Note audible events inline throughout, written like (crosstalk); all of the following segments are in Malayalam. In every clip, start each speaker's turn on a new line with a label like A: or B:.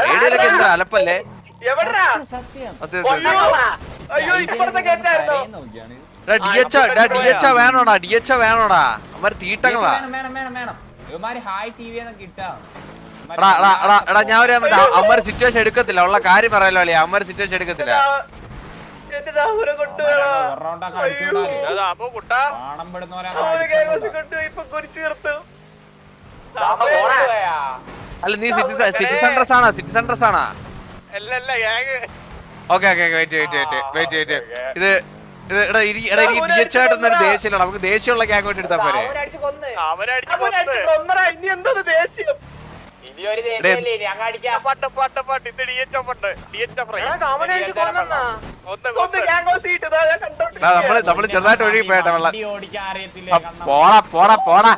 A: റേഡിയോയിലൊക്കെ എന്താ അലപ്പല്ലേ? വേണോടാ ഡി എച്ച വേണോടാ അവർ തീട്ടങ്ങളാ. എടാ ഞാൻ ഒരു സിറ്റുവേഷൻ എടുക്കത്തില്ല. ഉള്ള കാര്യം പറയാലോ അല്ലേ? അമ്മര് സിറ്റുവേഷൻ എടുക്കത്തില്ല.
B: കൊണ്ടുപോയി?
A: അല്ല നീ സിറ്റി സെന്റർസ് ആണോ? സിറ്റി സെന്റർസ് ആണോ? Okay okay wait wait wait wait wait ഇത് നമുക്ക് ദേഷ്യമുള്ള ഗ്യാങ് ആയിട്ട് എടുത്താൽ പോരെ. നമ്മൾ നമ്മൾ ചെറുതായിട്ട് ഒഴുകി പോയട്ടെ വെള്ളം പോടാ പോടാ പോടാ.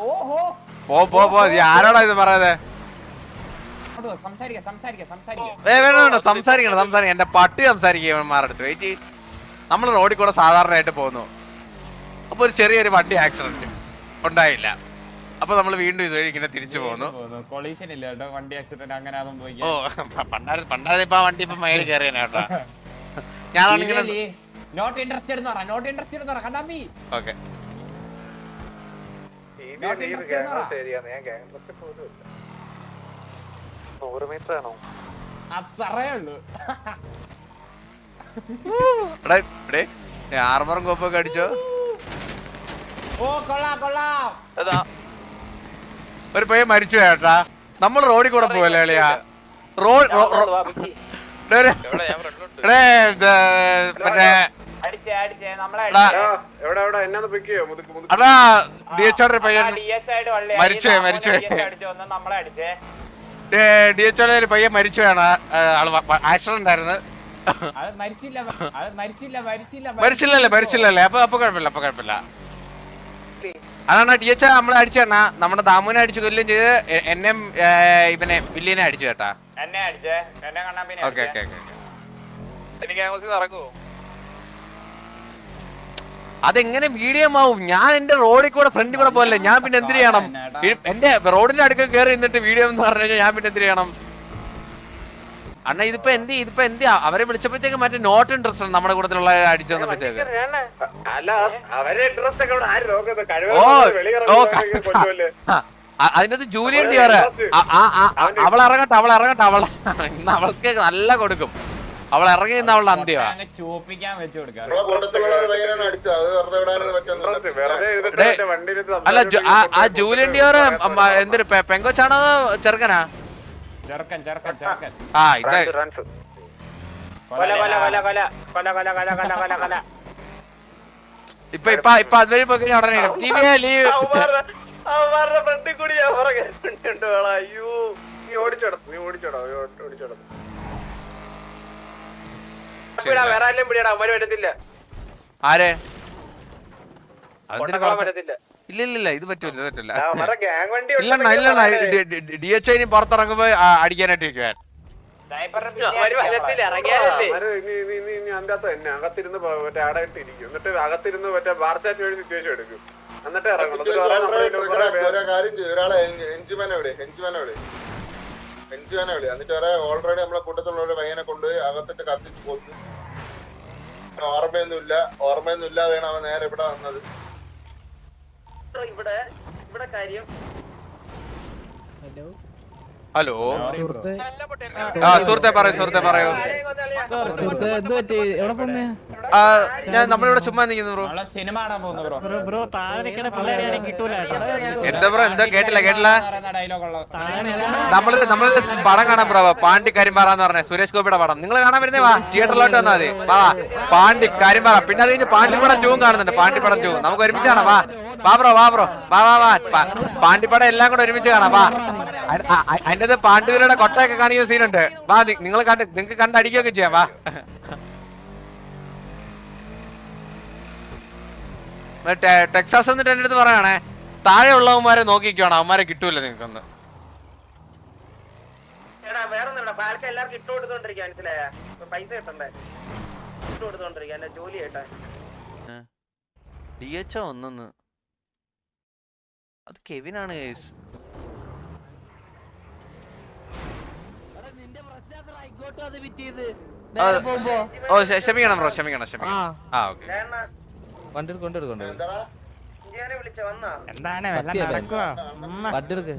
A: പോ പോ പോ. ആരോടാ ഇത് പറയുന്നത്
C: സംസാരിക്കാം
A: സംസാരിക്കണം സംസാരിക്കണം എന്റെ പട്ടി സംസാരിക്കും മാറടുത്ത് വെയിറ്റ് നമ്മൾ റോഡിൽ കൂടെ സാധാരണയായിട്ട് പോകുന്നു. അപ്പൊ ഒരു ചെറിയൊരു വണ്ടി ആക്സിഡന്റ് ഉണ്ടായില്ല. അപ്പൊ നമ്മൾ വീണ്ടും ഇതുവഴി ഇങ്ങനെ തിരിച്ചു പോകുന്നു.
C: കൊളീഷൻ ഇല്ല കേട്ടോ. വണ്ടി ആക്സിഡന്റ് അങ്ങനെ
A: ഓ പണ്ടാര പണ്ടാരെ ഇപ്പൊ വണ്ടി ഇപ്പൊ മേളിൽ കയറിയാണ് കേട്ടോ. ഞാനാണെങ്കിൽ
C: നോട്ട് ഇൻട്രസ്റ്റഡ് എന്ന് പറ. നോട്ട് ഇൻട്രസ്റ്റഡ് എന്ന് പറ. കണ്ടാമ്പി
A: ഓക്കെ
C: എന്ന് പറ.
B: നൂറ് മീറ്റർ ആണോ?
A: ആർമറും കോപ്പൊക്കെ അടിച്ചോ?
C: ഓ കൊള്ളാം കൊള്ളാം.
B: ഏതാ?
A: ഒരു പയ്യ മരിച്ചു ഏട്ടാ. നമ്മൾ റോഡിൽ കൂടെ പോവല്ലേ അളിയാ? റോഡ് മറ്റേ അടാ ഡി എച്ച് മരിച്ചേ
C: മരിച്ചേ.
A: ഡി എച്ച് ഒരു പയ്യൻ മരിച്ചതാണ്. ആക്സിഡന്റ് ആയിരുന്നു. മരിച്ചില്ലല്ലേ മരിച്ചില്ലല്ലേ. അപ്പൊ അപ്പൊ കുഴപ്പമില്ല അപ്പൊ കുഴപ്പമില്ല. അതാണ് ഡി എച്ച് നമ്മളെ അടിച്ചു തന്നെ നമ്മുടെ ദാമുവിനെ അടിച്ചു കൊല്ലം ചെയ്ത് എന്നെ ഇവനെ ബില്ലിനെ അടിച്ചു. കേട്ടാ ഓക്കെ ഓക്കെ ഓക്കെ
B: എനിക്ക് ഇറങ്ങുമോ
A: അതെങ്ങനെ മീഡിയം ആവും ഞാൻ എന്റെ റോഡിൽ കൂടെ ഫ്രണ്ടിൽ കൂടെ പോകല്ലേ ഞാൻ പിന്നെ എന്തിനു ചെയ്യണം? എന്റെ റോഡിന്റെ അടുക്ക കയറി നിന്നിട്ട് വീഡിയോ എന്ന് പറഞ്ഞു കഴിഞ്ഞാൽ ഞാൻ പിന്നെ എന്തിനു ചെയ്യണം? അണ്ണ ഇതിപ്പോ എന്ത് ഇതിപ്പോ എന്ത് അവരെ വിളിച്ചപ്പോഴത്തേക്ക് മറ്റേ നോട്ട് ഇൻട്രസ്റ്റ് ആണ് നമ്മുടെ കൂട്ടത്തിലുള്ള അടിച്ചു വന്നപ്പോഴത്തേക്ക്.
D: അല്ല അവരെ ഇൻട്രസ്റ്റ് ഒക്കെ ഇവിടെ ആര് നോക്കുന്നത്?
A: ഓ ഓ അതിനകത്ത് ജൂലിയൻ ഡിയോർ അവൾ ഇറങ്ങട്ടെ അവൾ ഇറങ്ങട്ടെ അവൾ. ഇന്ന് അവൾക്ക് നല്ല കൊടുക്കും. അവൾ ഇറങ്ങിയിരുന്ന അവളുടെ അന്ത്യമാ
C: വെച്ചു
A: അല്ല ആ ജൂലിയോറ് എന്തൊരു പെങ്കോച്ചാണോ ചെറുക്കനാ
C: ചെറുക്കൻ ചെറുക്കൻ ചെറുക്കൻ
A: ആ ഇത് ഇപ്പൊ ഇപ്പൊ ഇപ്പൊ അതുവഴി പോയി കഴിഞ്ഞാൽ ഉടനെ ടീമിയെ ലീവ്
B: ഫ്രണ്ടിൽ കൂടി ഞാൻ അയ്യോ
D: നീ നീ ഓടിച്ചോടാ
B: ഓടിച്ചോടാ വേറെ ആരെയും പിടിയടാ? അവന്മാര് വരത്തില്ല.
A: ആരെ? ഇല്ല ഇല്ല ഇല്ല ഇത് പറ്റൂല
D: പറ്റില്ല
A: ഇല്ലണ്ണ ഇല്ലണ്ണ ഡി എച്ച് ഐന് പുറത്തിറങ്ങുമ്പോ അടിക്കാനായിട്ട് ഇരിക്കുവാൻ
D: അകത്തിരുന്ന് മറ്റേ അടയിട്ടിരിക്കും എന്നിട്ട് അകത്തിരുന്ന് മറ്റേ വാർത്താറ്റ് വഴി സിറ്റുവേഷൻ എടുക്കും. എന്നിട്ട്
E: ഇറങ്ങണം ഒരാളെ എൻജിമാനെ വിളി എൻജിമാനെ വിളി. എൻജിമാനെ വിളി. എന്നിട്ട് ഓൾറെഡി നമ്മളെ കൂട്ടത്തിലുള്ള പയ്യനെ കൊണ്ട് അകത്തിട്ട് കത്തിച്ച് കൊന്നു ഓർമ്മയൊന്നുമില്ല. ഓർമ്മയൊന്നും ഇല്ലാതെയാണ് അവൻ നേരെ ഇവിടെ വന്നത്.
B: ഇവിടെ ഇവിടെ കാര്യം.
A: ഹലോ?
F: ഹലോ?
A: ആ സുഹൃത്തെ പറയൂ സുഹൃത്തെ പറയൂ.
F: സുഹൃത്തെ എന്ത് പറ്റി എവിടെ പോന്നേ?
A: ഞാൻ നമ്മളിവിടെ ചുമ്മാ നിൽക്കുന്നു ബ്രോ.
C: സിനിമ കാണാൻ പോകുന്നു ബ്രോ.
F: ബ്രോ ബ്രോ താഴെ നിൽക്കണ പിള്ളേരെയാണെങ്കിൽ കിട്ടൂല
A: എന്താ ബ്രോ എന്താ കേട്ടില്ല കേട്ടില്ല? നമ്മൾ നമ്മൾ പടം കാണാൻ ബ്രോ പാണ്ടി കരിമ്പാറ എന്ന് പറഞ്ഞ സുരേഷ് ഗോപിയുടെ പടം. നിങ്ങൾ കാണാൻ വരുന്നേ വാ. തിയേറ്ററിലോട്ട് വന്നാൽ മതി. വാ പാണ്ടി കരിമ്പാറ. പിന്നെ അത് കഴിഞ്ഞ് പാണ്ടിപ്പടം ടൂ കാണുന്നുണ്ട്. പടം ടൂ നമുക്ക് ഒരുമിച്ച് കാണാം വാ. വാ ബ്രോ വാ ബ്രോ. വാ വാ വാ. പാണ്ടി പാണ്ടിപ്പടം എല്ലാം കൂടെ ഒരുമിച്ച് കാണാം വാ. അതിന്റെ പാണ്ഡിതരുടെ കൊട്ടയൊക്കെ കാണിക്കുന്ന സീനുണ്ട് വാ നിങ്ങൾ കണ്ട് നിങ്ങൾക്ക് കണ്ടടിക്കുകയൊക്കെ ചെയ്യാം വാ. ടെക്സാസ് എന്നിട്ട് എന്റെ അടുത്ത് പറയണേ താഴെ ഉള്ളവന്മാരെ നോക്കിക്കുവാണ് അവന്മാരെ കിട്ടൂല നിങ്ങൾക്കൊന്ന്. ഡി അത് ഓ ക്ഷമിക്കണം ബ്രോ ക്ഷമിക്കണം ക്ഷമിക്കണം. ആ. ഓക്കെ.
F: വണ്ടി
C: എന്താണ് വെള്ളം. നടക്കുവോ
F: വണ്ടി എടുക്ക്.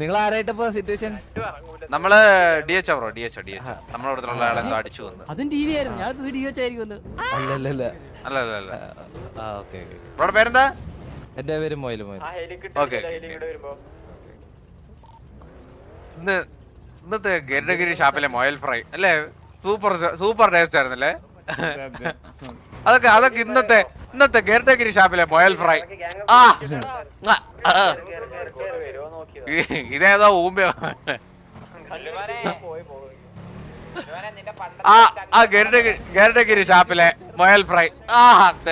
F: നിങ്ങൾ സിറ്റുവേഷൻ
A: നമ്മൾ D H bro D H D H നമ്മളെ ഇവിടുത്തെ ആളെ എന്തോ അടിച്ചു വന്നു.
G: അതും ടി വി ആയിരുന്നു. ഞാൻ വീഡിയോ വെച്ചായിരിക്കും
F: അല്ലല്ലല്ല
A: അല്ല അല്ല അല്ല
F: ആ. Okay okay.
A: ബ്രോയുടെ പേരെന്താ?
F: എന്റെ പേര് മൊയിൽ മൊയിൽ
A: ഓക്കെ ഇന്ന് ഇന്നത്തെ ഗരുഡഗിരി ഷാപ്പിലെ മൊയൽ ഫ്രൈ. അല്ലേ? സൂപ്പർ സൂപ്പർ ടേസ്റ്റ് ആയിരുന്നല്ലേ? അതൊക്കെ അതൊക്കെ ഇന്നത്തെ ഇന്നത്തെ കേരട്ടഗിരി ഷാപ്പിലെ ബോയൽ ഫ്രൈ ആ. ആ, ആ. ഈ- ഇതേതോ ഊമ്പ ആ ആ ഗരുഡഗിരി ഗരുഡഗിരി ഷാപ്പിലെ മൊയൽ ഫ്രൈ ആ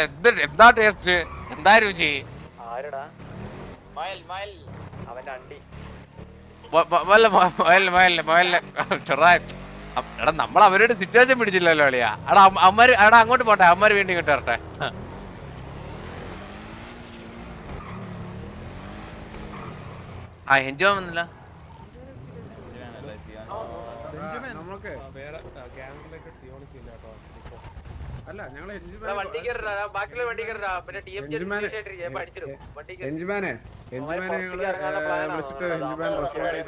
A: എന്ത് എന്താ ടേസ്റ്റ് എന്താ രുചി? മൊയൽ മൊയൽ. മൊയൽ മൊയൽ ചെറുതായി. എടാ നമ്മൾ അവരോട് സിറ്റുവേഷൻ പിടിച്ചില്ലല്ലോ അളിയാ. എടാ അമ്മ- അമ്മര് എടാ അങ്ങോട്ട് പോട്ടെ അമ്മര് വീണ്ടും ഇങ്ങോട്ട് വരട്ടെ. ആ എൻജോ വന്നില്ല?
D: നമുക്ക് അല്ല ഞങ്ങൾ
B: വണ്ടി ബാക്കിയുള്ള വണ്ടി കയറാ പിന്നെ ടി എം
D: എഞ്ചിമാനെ
B: പഠിച്ചിരും വണ്ടി കയറി
D: എഞ്ചിമാനെ എഞ്ചിമാനെ ഞങ്ങൾ ഏ, വിളിച്ചിട്ട് എഞ്ചിമാൻ റെസ്പോണ്ട്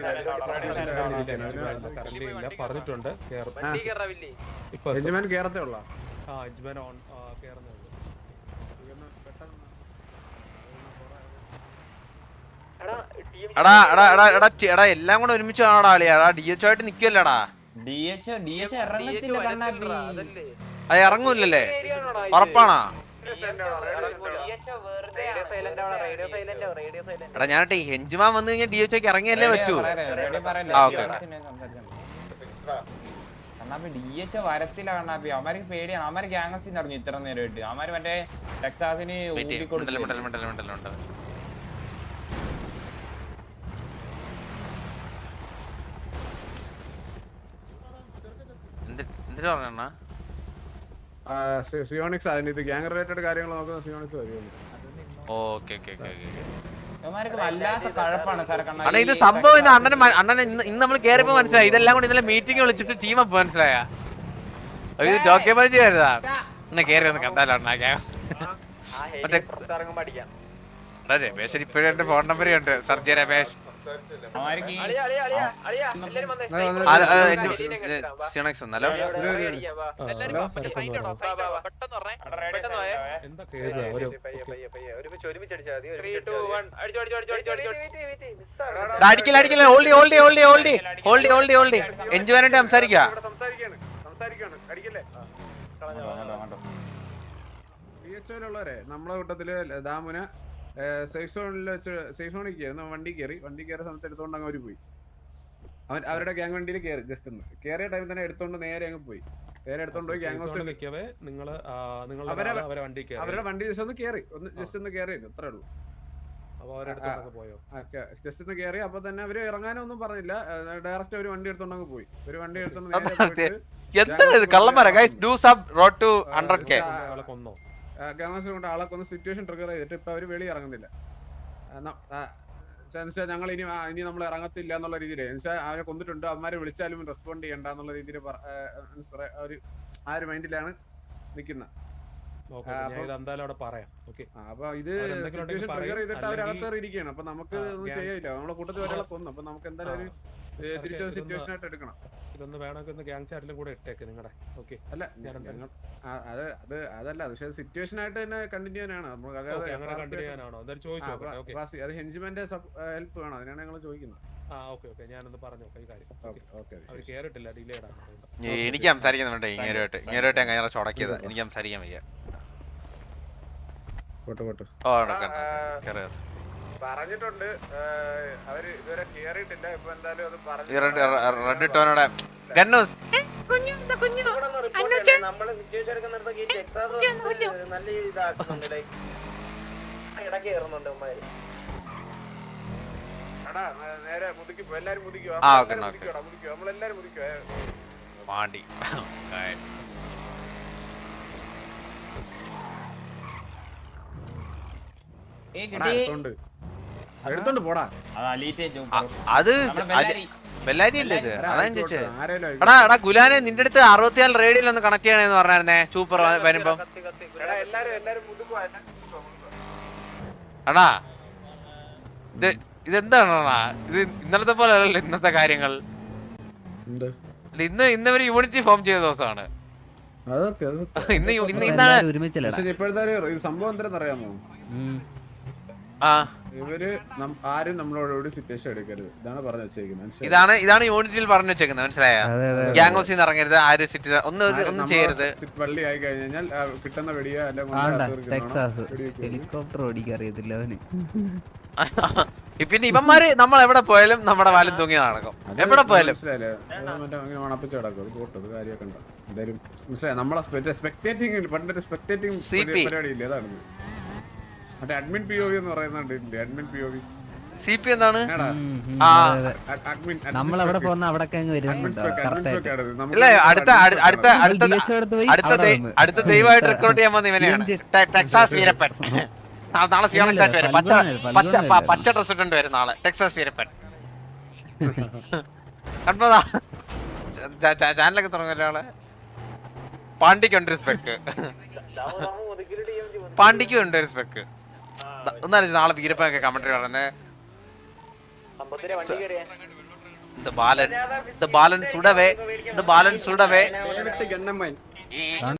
H: പറഞ്ഞിട്ടുണ്ട്.
D: എഞ്ചിമാൻ കേറത്തേ ഉള്ള?
H: ആ ഓൺ കേറുന്നേ ഉള്ളൂ.
B: എടാ ടീം
A: എടാ എടാ എടാ എടാ എല്ലാം കൂടെ ഒരുമിച്ച് കാണാടാ അളിയാ ഡി എച്ച് ആയിട്ട് നിക്കല്ലടാ
C: ഡി എച്ച് ഡി എച്ച് ഇറങ്ങത്തില്ല കണ്ണാപ്പി.
A: അത് ഇറങ്ങൂലല്ലേ ഉറപ്പാണോ?
B: റേഡിയോ സൈലന്റ് ആവണം റേഡിയോ സൈലന്റ് ആവും റേഡിയോ സൈലന്റ്
A: എടാ ഞാനട്ടെ ഈ ഹെഞ്ചുമാൻ വന്നു കഴിഞ്ഞാൽ ഡി എച്ച് ഒക്കെ ഇറങ്ങിയല്ലേ പറ്റൂ? ആ, ഓക്കെ എന്തിനാ
C: കണ്ണാപ്പി ഡി എച്ച് വരത്തില്ല കണ്ണാപ്പി. അവന്മാർക്ക് പേടിയാണ്. ഗ്യാങ്സിന്ന് ഇത്ര നേരമായിട്ട്. മറ്റേ ടെക്സാസിന്.
D: സിയോണിക്സ് അതിന് ഇത് ഗ്യാങ് റിലേറ്റഡ് കാര്യങ്ങൾ നോക്കുന്ന സിയോണിക്സ് വരുമല്ലോ
A: ഓക്കെ ഓക്കെ ഓക്കെ ഓക്കെ
C: ഇവന്മാർക്ക് വല്ലാത്ത കഴപ്പാണ് സാർ
A: അണ്ണാ ഇത് സംഭവം ഇത് അണ്ണന് മ- അണ്ണന് ഇന്ന് ഇന്ന് നമ്മൾ കേറിയപ്പോ മനസ്സിലായി. ഇതെല്ലാം കൂടി ഇന്നലെ മീറ്റിംഗ് വിളിച്ചിട്ട് ടീം അപ്പ് മനസ്സിലായ. ഇത് ജോക്കെ ബാജി ആയിരുന്നാ ഇന്ന് കേറി ഒന്ന് കണ്ടാലോ അണ്ണാ ഗ്യാ-
B: ആ ഹെലി
A: മറ്റേ എടാ ഇപ്പോഴും എന്റെ ഫോൺ നമ്പർ ഉണ്ട്. സർജി രമേശ്.
C: അവന്മാർക്ക് ഈ
B: അളിയ അളിയ അളിയ അളിയ എല്ലാരും വന്നേ.
D: ആ, വന്നേ.
A: ആ, ആ,
B: സൈഡിൽ
A: എന്റെ-
B: സൈഡിൽ അങ്ങ് ഇടാം, വാ.
A: സിയോണിക്സ് ഒന്നല്ലോ?
B: ഇവിടെ
D: ഒരു-
B: ഇവിടെ
D: ഒരു-
B: അടിക്കാം, വാ.
H: ആ,
B: എല്ലാരും
H: ആ,
B: വാ,
H: സരക്ക്
B: ഫൈറ്റ്
H: ഒന്ന്
B: ഇടോ, വാ, വാ, വാ. പെട്ടെന്ന് പറഞ്ഞേ പെട്ടെന്ന് പോയേ
H: എന്താ കേസ്? ഒരു
B: പയ്യെ പയ്യെ പയ്യെ ഒരുമിച്ച് ഒരുമിച്ച് അടിച്ചാൽ മതി ത്രീ ടു വൺ അടിച്ചു അടിച്ചു അടിച്ചു അടിച്ചു അടിച്ചു
A: എടാ, അടിക്കില്ല അടിക്കില്ല. ഓൾഡി ഓൾഡി ഓൾഡി ഓൾഡി ഓൾഡി ഓൾഡി ഓൾഡി
D: എച്ച് ഒയിലുള്ളവരെ നമ്മളെ കൂട്ടത്തിൽ ദാമുന സേഫ് സോണിൽ വെച്ച് സേഫ് സോണിൽ കയറി നമ്മൾ വണ്ടി കയറി വണ്ടി കയറിയ സമയത്ത് എടുത്തോണ്ട് അങ്ങ് അവർ പോയി. അവൻ അവരുടെ ഗ്യാങ് വണ്ടിയിൽ കയറി ജസ്റ്റ് ഒന്ന് കയറിയ ടൈമിൽ തന്നെ എടുത്തോണ്ട് നേരെ അങ്ങ് പോയി. നേരെ എടുത്തോണ്ട് പോയി ഗ്യാങ് ഹൗസ്
H: നിൽക്കവേ നിങ്ങൾ ആ, നിങ്ങളുടെ
D: അവരെ-
H: ആൾ അവരെ വണ്ടി കയറി.
D: അവരുടെ വണ്ടി ജസ്റ്റ് ഒന്ന് കയറി ഒന്ന് ജസ്റ്റ് ഒന്ന് കയറി അത്രേ ഉള്ളൂ. ജസ്റ്റ് ഒന്ന് കയറി അപ്പൊ തന്നെ അവർ ഇറങ്ങാനൊന്നും പറഞ്ഞില്ല. ഡയറക്റ്റ് ഒരു വണ്ടി എടുത്തോണ്ട് അങ്ങ് പോയി. ഒരു വണ്ടി എടുത്തോണ്ട്
A: കള്ളന്മാരാ? Guys do sub road two hundred K
H: കൊന്നോ?
D: Gangs കൊണ്ട് ആളെ കൊന്ന് സിറ്റുവേഷൻ ട്രിഗർ ചെയ്തിട്ട് ഇപ്പൊ അവർ വെളി ഇറങ്ങുന്നില്ല. എന്നുവെച്ചാൽ ഞങ്ങൾ ഇനി ഇനി നമ്മൾ ഇറങ്ങത്തില്ല എന്നുള്ള രീതിയിൽ എന്നുവെച്ചാൽ അവരെ കൊന്നിട്ടുണ്ട്. അവന്മാരെ വിളിച്ചാലും റെസ്പോണ്ട് ചെയ്യണ്ട എന്നുള്ള രീതിയിൽ ഒരു ആ ഒരു മൈൻഡിലാണ് നിൽക്കുന്നത് അപ്പം-
H: ഇത്
D: സിറ്റുവേഷൻ ട്രിഗർ ചെയ്തിട്ട് ഇരിക്കുകയാണ് അപ്പൊ നമുക്ക് ഒന്നും ചെയ്യില്ല നമ്മളെ കൂട്ടത്തിൽ ഒരാളെ കൊന്നു. അപ്പൊ നമുക്ക് എന്തായാലും ഒരു
H: ഇതൊന്ന്
D: സിറ്റുവേഷൻ ആയിട്ട് എടുക്കണം.
H: ഇതൊന്ന് വേണമെങ്കിൽ ഒന്ന് ഗ്യാങ് ചാറ്റിലും കൂടെ ഇട്ടേക്ക് നിങ്ങളുടെ ഓക്കെ
D: അല്ല അത് അത് അതല്ല പക്ഷെ സിറ്റുവേഷൻ ആയിട്ട് തന്നെ കണ്ടിന്യൂ ചെയ്യാനാണ്? നമ്മൾ
H: ഓക്കെ അങ്ങനെ കണ്ടിന്യൂ ചെയ്യാനാണോ? എന്തായാലും ചോദിച്ചു നോക്കട്ടെ ഓക്കെ.
D: അത് ഹെഞ്ചിമന്റെ ഹെൽപ്പ് വേണം? അതിനാണ് ഞങ്ങൾ ചോദിക്കുന്നത്.
H: ആ ഓക്കെ ഓക്കെ ഞാനൊന്ന് പറഞ്ഞു ഈ കാര്യം. Okay
D: okay.
H: അവർ കേറിട്ടില്ല ഡിലേ ഇടാൻ
A: എനിക്ക് സംസാരിക്കുന്നുണ്ട് ഇങ്ങനെയായിട്ട്. ഇങ്ങനെയായിട്ട് ഞാൻ കഴിഞ്ഞ ഉടക്കിയത് എനിക്ക് സംസാരിക്കാൻ വയ്യ.
D: പോട്ടെ പോട്ടെ.
A: ഓ നടക്കണ്ട കേറി
D: പറഞ്ഞിട്ടുണ്ട്. അവർ ഇതുവരെ കേറിയിട്ടില്ല. ഇപ്പൊ എന്തായാലും അത്
A: ഈ റെഡ് ഇട്ടവനോടെ ഗന്നൂസ്.
B: നമ്മൾ സിറ്റുവേഷൻ എടുക്കുന്നിടത്തൊക്കെ ഈ ടെക്സാസ് നല്ല ഇതാക്കുന്നുണ്ട്. ലൈക്ക് ഇടയ്ക്ക് കയറുന്നുണ്ട് ഉമ്മാര്.
D: നേരെ എല്ലാരും. നമ്മളെല്ലാരും
A: പാണ്ടി
C: ഏ കിട്ടി
D: എടുത്തോണ്ട് പോടാ.
C: അത് അലീറ്റേ
A: അ- അത്
C: നമ്മുടെ
A: അത്
C: ബെല്ലാരി.
A: അല്ലേ ഇത്? ചോദിച്ചത്. എടാ എടാ ഗുലാനെ നിന്റെ അടുത്ത് അറുപത്തിയാൽ റേഡിയിൽ ഒന്ന് കണക്ട് ചെയ്യണേന്ന് പറഞ്ഞായിരുന്നേ സൂപ്പർ വരുമ്പോ.
B: എടാ എല്ലാരും എല്ലാരും മുതുക്കുവാ
A: അടാ ഇത് ഇതെന്താണ് അണ്ണാ? ഇത് ഇന്നലത്തെ പോലെ അല്ലല്ലോ ഇന്നത്തെ കാര്യങ്ങൾ. ഇന്ന് ഇന്ന് ഒരു യൂണിറ്റി ഫോം ചെയ്ത ദിവസമാണ്. ഇന്ന് ഇന്ന് ഇന്നാണ്
D: സംഭവം എന്താണെന്ന് അറിയാമോ? ഇവർ ആരും നമ്മളോട് ഒരു സിറ്റുവേഷൻ എടുക്കരുത്. ഇതാണ് പറഞ്ഞു വെച്ചേക്കുന്നത്.
A: ഇതാണ് ഇതാണ് യൂണിറ്റിൽ പറഞ്ഞു വെച്ചേക്കുന്നത്. മനസ്സിലായോ? ഗ്യാങ് ഹൗസിൽ ഇറങ്ങരുത്. ആരും സിറ്റി ഒന്നും ഒന്നും ചെയ്യരുത്.
D: പള്ളി ആയി കഴിഞ്ഞാൽ കിട്ടുന്ന വെടിയോ
G: ഹെലികോപ്റ്റർ ഓടിക്കാൻ അറിയത്തില്ല അവന്. (laughs)
A: പിന്നെ ഇവന്മാര് നമ്മൾ എവിടെ പോയാലും നമ്മുടെ വാലും തൂങ്ങി നടക്കും. എവിടെ പോയാലും.
D: നമ്മളെ സ്പെക്ടേറ്റിംഗ് പണ്ടത്തെ സ്പെക്ടേറ്റിംഗ്. പരിപാടി ഇല്ലേ അതാണ്. മറ്റേ അഡ്മിൻ പി ഒ വി എന്ന് പറയുന്നുണ്ട് admin P O V
A: C P എന്താണ്?
G: നമ്മൾ എവിടെ പോകുന്ന അവിടെ
A: ഇല്ല അടുത്ത അടുത്ത അടുത്ത അടുത്ത അടുത്ത
G: അവിടെ
A: ദൈവമായിട്ട് റെക്കോർഡ് ചെയ്യാൻ വന്ന ഇവനെയാണ്. ടെക്സാസ് വീരപ്പൻ. നാളെ സിയോണിക് വരും പച്ച പച്ച? പച്ച ഡ്രസ് ഇട്ടുണ്ട് വരും നാളെ ടെക്സാസ് വീരപ്പൻ. (laughs) ചാനലൊക്കെ തുടങ്ങിയ ഒരാളെ പാണ്ഡിക്കുണ്ട് ഒരു സ്പെക്ക് (laughs) പാണ്ടിക്കും ഉണ്ട് ഒരു സ്പെക്ക് ഒന്നാലോചിച്ച് നാളെ വീരപ്പൊക്കെ കമന്ററി പറയുന്നത്. ബാലൻ ബാലൻ സുടവേ ബാലൻ സുടവേ